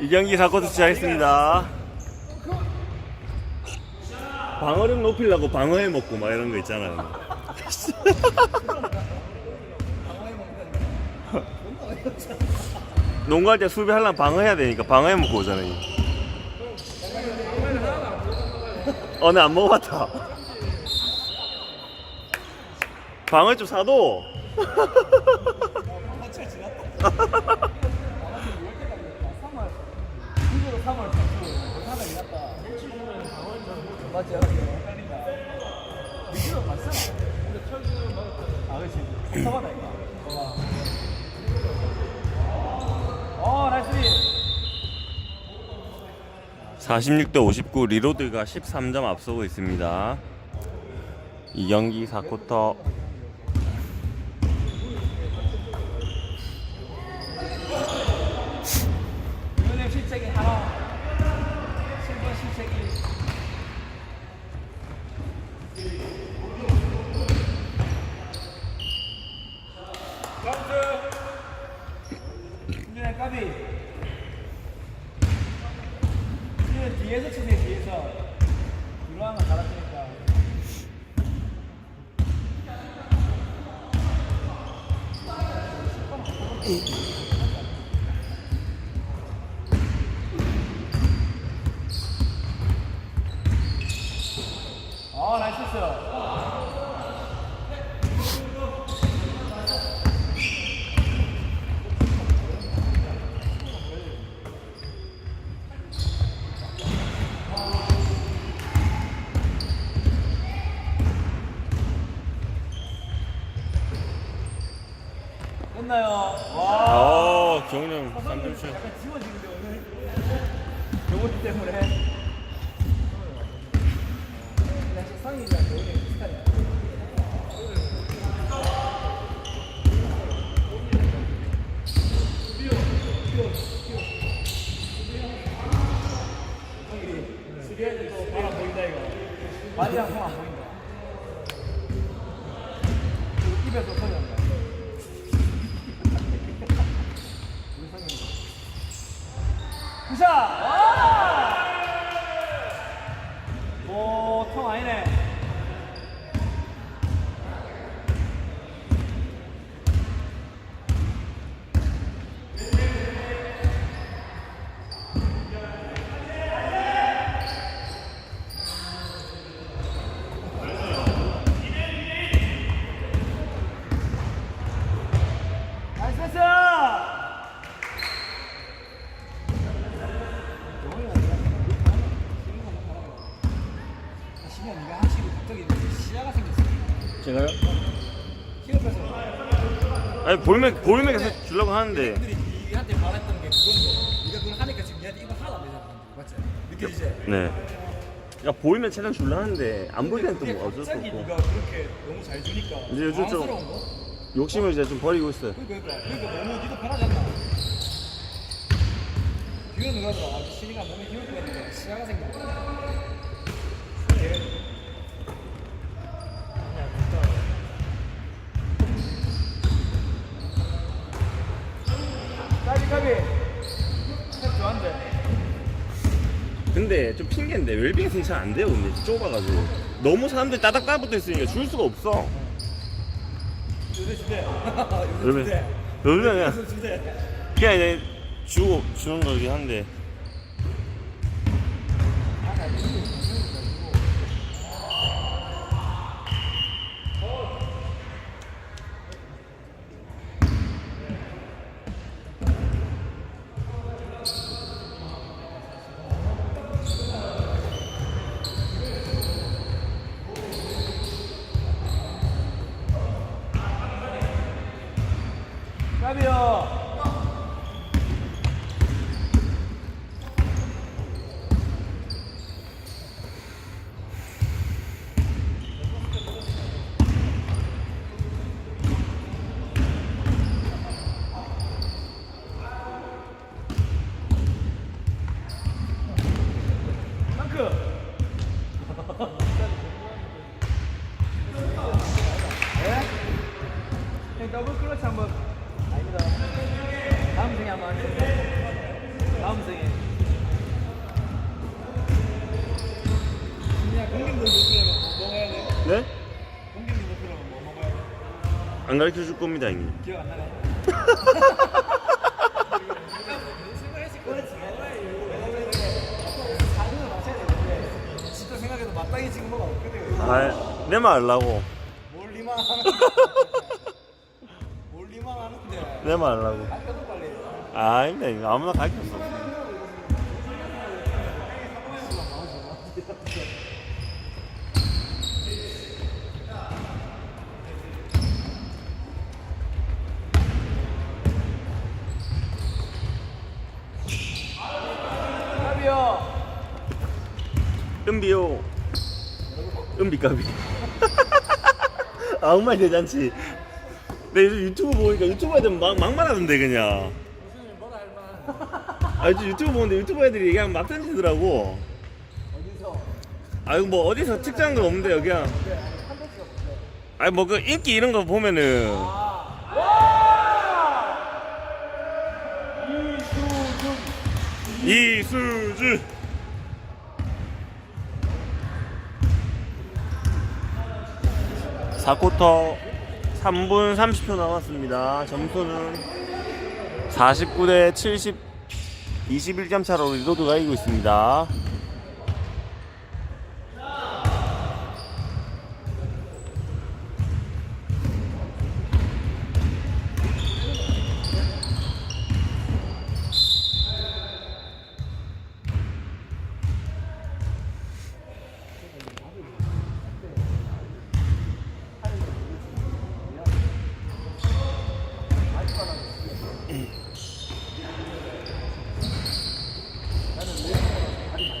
이 경기 사코트 시작했습니다. 방어력 높이려고 방어해 먹고 막 이런 거 있잖아요. 농구할 때 수비하려면 방어해야 되니까 방어해 먹고 오잖아요. 어, 내안 먹어봤다. 방어 좀 사도. 맞지? 미치로 맞잖아. 근데 철수는 아, 그렇지. 서바다 이거. 어, 나이스. 46대 59 리로드가 13점 앞서고 있습니다. 이 경기 4쿼터 이번에 실책이 하나. 실번 실책이. 이제 까비. 이제 뒤에서 치네 뒤에서. 뒤로 하면 잘하시니까. 아, 나이스 패스. 끝나요. 와. 어, 경훈 형 3점 슛. 약간 지워지는데 오늘 경훈이 때문에 그냥 상이랑 경훈이 비슷하네 수비할 때도 바람 보인다 이거 말이랑 손안 보인다 그리고 입에서 소리 난다 굿샷! 와! 보통 아니네. 나이스 패스! 시간 네가 하시고 갑자기 시야가 생겼어. 제가요? 키업에서 아니 볼맥 볼맥 계속 주려고 하는데 니한테 말했던 게 그건데 네가 그걸 하니까 지금 니한테 이거 하나도 안 되잖아. 맞지? 느껴지지? 네. 그러니까 보이면 최대한 주려 하는데 안 보일 때는 그게 또 어쩔 수 갑자기 없고 네가 그렇게 너무 잘 주니까 이제 요즘 좀- 당황스러운 거? 욕심을 이제 좀 버리고 있어요. 그러니까 그러니까 너무 니도 편하지 않나? 뒤로 누가더라. 아, 신이가 몸에 힘을 빼니까 시야가. 까비 까비. 참 좋아한데. 근데 좀 핑계인데 웰빙 생잘안 돼요 근데 좁아가지고 너무 사람들 따닥 따붙어 있으니까 줄 수가 없어. 요새 주대. 요새 그냥 요새. 그냥 이제 주고 주는 거긴 한데 까비요. 예? 더블 클러치 한번. 네? 공격도 목표라면 뭐 먹어야 돼? 안 가르쳐 줄 겁니다 형님 기억 안 나네. 마땅히 지금 뭐가 없거든. 아내말 하려고 몰리만 하는데. 몰리만 하는데. 내말 하려고 아까도 빨리. 아닙니다 아무나 가르쳐 은비요 은비까비 아무 말 대잔치 내 요즘 유튜브 보니까 유튜브 애들 막, 막말 하던데 그냥 무슨 뭐라 할 만. 아 요즘 유튜브 보는데 유튜브 애들이 그냥 막 던지더라고 어디서? 아 이거 뭐 어디서 특정한 건 없는데. 아니 뭐 그 인기 이런 거 보면은 이수준 사쿼터 3분 30초 남았습니다. 점수는 49대 70 21점 차로 리로드가 이기고 있습니다.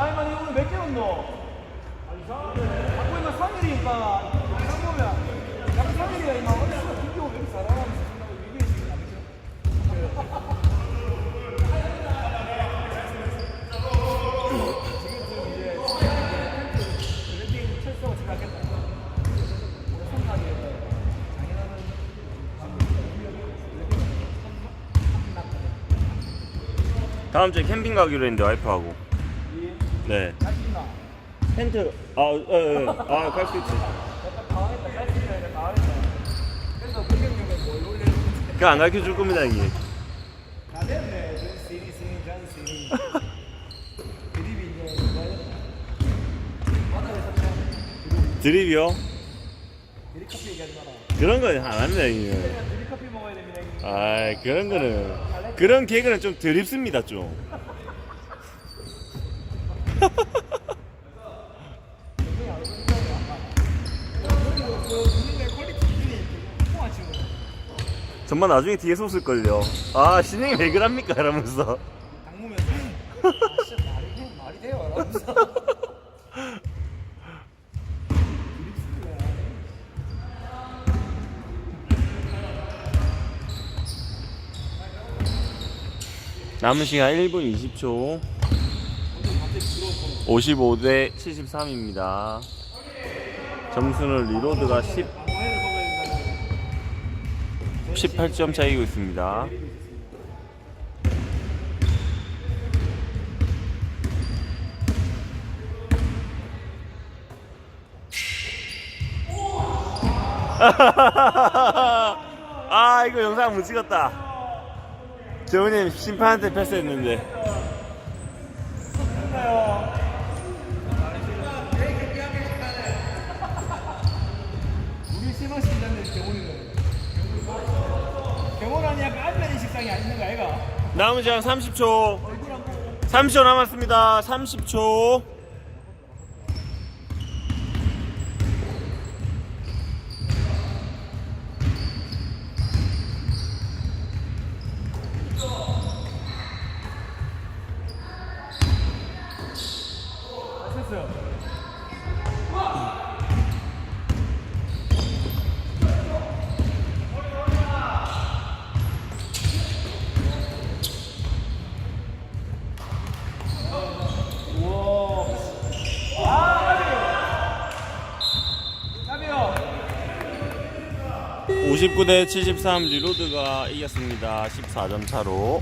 아니 만이 오늘 몇개 온노? 자꾸 이거 3일이니까 영상 보면 약간 3일이야 이마 어디서 김기호 왜 이렇게 잘하면서 생각을 얘기해 주는 안 되죠? 지금 이제 랜딩 철수하고 지나겠다. 성하게 장인어른 다음 주에 캠핑 가기로 했는데 와이프하고 네? 텐트 아아갈 수 있지 약간 당황했다. 갈수 있나? 약간 당황했다. 그래서 공격력은 뭘 올려주는지 그거 안 가르쳐 줄 겁니다 형님. 드립이? 드립이요? 드립 커피 얘기하지 마라. 그런 건안 합니다 형님 드립 커피 먹어야 됩니다. 형님. 아 그런 거는 그런 개그는 좀 드립습니다 좀. 정말 나중에 뒤에서 웃을걸요 아 신영이 왜 그럽니까 이러면서 당무면 아 진짜 말이 돼? 말이 돼요? 이러면서. 남은 시간 1분 20초. 55 대 73입니다. 점수는 리로드가 10, 방어회를 먹어야 된다는 18점 차이고 있습니다. 아 이거 영상 못 찍었다 재훈님 심판한테 패스했는데. 우리 식상이 안 있는 거 아이가? 남은 시간 30초 얼굴 안 보고 30초 남았습니다. 30초 59대 73 리로드가 이겼습니다. 14점 차로.